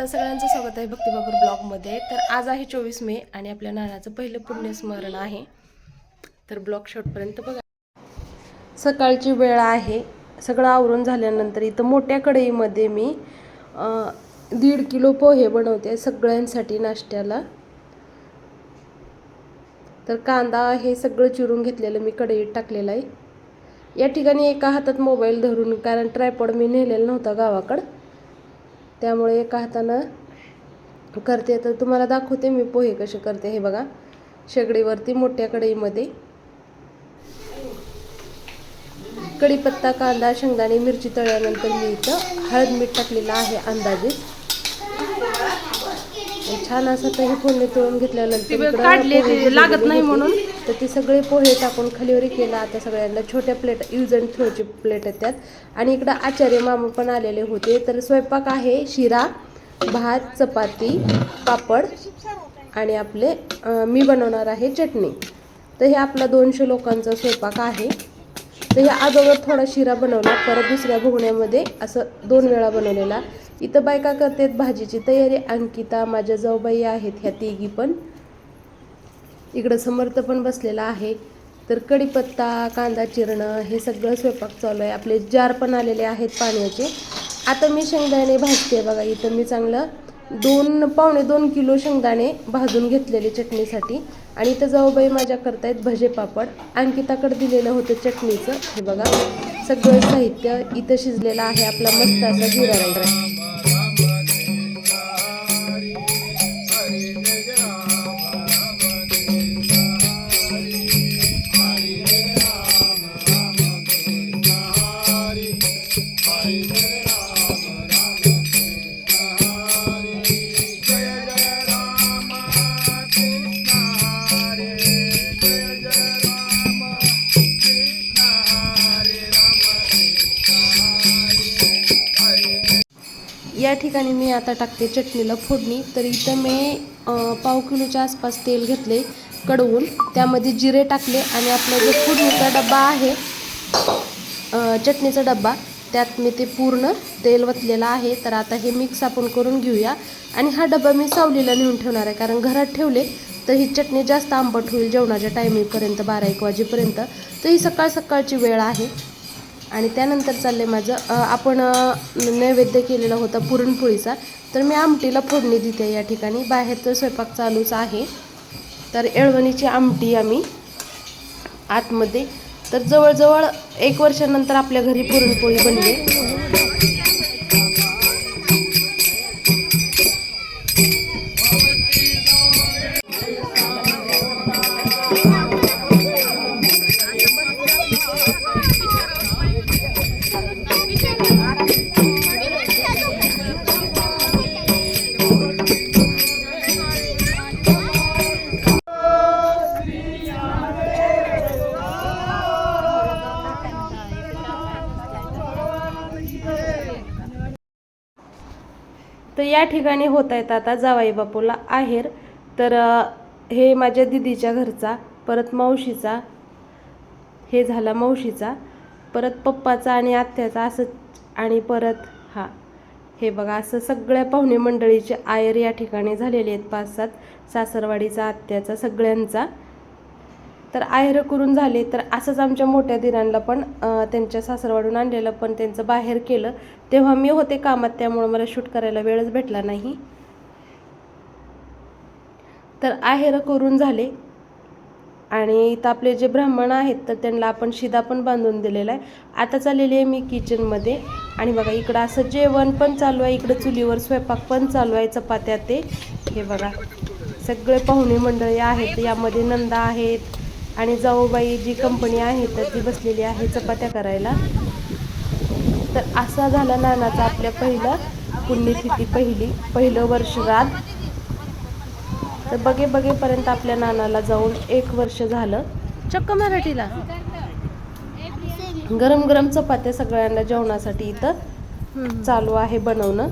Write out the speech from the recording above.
तर सगळ्यांचं स्वागत आहे भक्तीबापूर ब्लॉगमध्ये. तर आज आहे चोवीस मे आणि आपल्या नानाचं पहिलं पुण्यस्मरण आहे. तर ब्लॉग शॉटपर्यंत बघा. सकाळची वेळ आहे. सगळं आवरून झाल्यानंतर इथं मोठ्या कढईमध्ये मी दीड किलो पोहे बनवते सगळ्यांसाठी नाश्त्याला. तर कांदा हे सगळं चिरून घेतलेलं मी कढईत टाकलेलं आहे. या ठिकाणी एका हातात मोबाईल धरून कारण ट्रायपॉड मी नेलेला नव्हता गावाकडं. त्यामुळे एका हातानं करते. तर तुम्हाला दाखवते मी पोहे कसे करते. हे बघा शेगडीवरती मोठ्या कढईमध्ये कढीपत्ता कांदा शेंगदाणे मिरची तळल्यानंतर मी इथं हळद मीठ टाकलेलं आहे अंदाजे छान असं तर हे फोडणी तळून घेतल्यानंतर इकडं काढले ते पोहे भिजवलेले लागत नाही. म्हणून. तर ते सगळे पोहे टाकून खालीवरी केला. आता सगळ्यांना छोट्या प्लेट यूज अँड थ्रोचे प्लेट आहेत त्यात. आणि इकडं आचार्य मामा पण आलेले होते. तर स्वयंपाक आहे शिरा भात चपाती पापड आणि आपले मी बनवणार आहे चटणी. तर हे आपला दोनशे लोकांचा स्वयंपाक आहे. तर ह्या अगोदर थोडा शिरा बनवला परत दुसऱ्या भुगण्यामध्ये असं दोन वेळा बनवलेला. इथं बायका करतात भाजीची तयारी. अंकिता माझ्या जाऊबाई आहेत ह्या तिघी पण. इकडं समर्थ पण बसलेला आहे. तर कढीपत्ता कांदा चिरणं हे सगळं स्वयंपाक चालू आहे. आपले जार पण आलेले आहेत पाण्याचे. आता मी शेंगदाणे भाजते बघा इथं मी चांगलं दोन पावणे दोन किलो शेंगदाणे भाजून घेतलेले चटणीसाठी. आणि इथं जाऊबाई माझ्या करतायत भजे पापड. अंकिताकडे दिलेलं होतं चटणीचं. हे बघा सगळं साहित्य इथं शिजलेलं आहे. आपला मस्त असा जिरा राईस Yeah. या ठिकाणी मी आता टाकते चटणीला फोडणी. तर इथं मी पाव किलोच्या आसपास तेल घेतले कडवून. त्यामध्ये जिरे टाकले आणि आपला जो फोडणीचा डब्बा आहे चटणीचा डब्बा त्यात मी ते पूर्ण तेल वतलेलं आहे. तर आता हे मिक्स आपण करून घेऊया. आणि हा डबा मी सावलीला नेऊन ठेवणार आहे कारण घरात ठेवले तर ही चटणी जास्त आंबट होईल जेवणाच्या टायमिंगपर्यंत बारा एक वाजेपर्यंत. तर ही सकाळ सकाळची वेळ आहे. आणि त्यानंतर चाललं आहे माझं आपण नैवेद्य केलेला होता पुरणपोळीचा. तर मी आमटीला फोडणी देते या ठिकाणी. बाहेरचं स्वयंपाक चालूच आहे. तर येळवणीची आमटी आम्ही आतमध्ये. तर जवळजवळ एक वर्षानंतर आपल्या घरी पुरणपोळी बनली. तर या ठिकाणी होत आहेत आता जावाई बापूला आहेर. तर हे माझ्या दिदीच्या घरचा परत मावशीचा हे झाला मावशीचा परत पप्पाचा आणि आत्याचा असं आणि परत हा. हे बघा असं सगळ्या पाहुणे मंडळीचे आयर या ठिकाणी झालेले आहेत. पाच सात सासरवाडीचा आत्याचा सगळ्यांचा. तर आहेर करून झाले. तर असंच आमच्या मोठ्या दिरांना पण त्यांच्या सासरवाडून आणलेलं पण त्यांचं बाहेर केलं. तेव्हा मी होते कामात त्यामुळं मला शूट करायला वेळच भेटला नाही. तर आहेर करून झाले. आणि इथं आपले जे ब्राह्मण आहेत तर त्यांना आपण शिदा पण बांधून दिलेला आहे. आता चाललेली आहे मी किचनमध्ये. आणि बघा इकडं असं जेवण पण चालू आहे. इकडं चुलीवर स्वयंपाक पण चालू आहे चपात्या ते. हे बघा सगळे पाहुणे मंडळी आहेत. यामध्ये नंदा आहेत आणि जाऊबाई जी कंपनी आहे तर ती बसलेली आहे चपात्या करायला. तर असा झाला नानाचा आपल्या पहिला पुण्यतिथी पहिली पहिलं वर्ष रात. तर बघे बघेपर्यंत आपल्या नानाला जाऊन एक वर्ष झालं. चक्क मराठीला. गरम गरम चपात्या सगळ्यांना जेवणासाठी इथं चालू आहे बनवणं.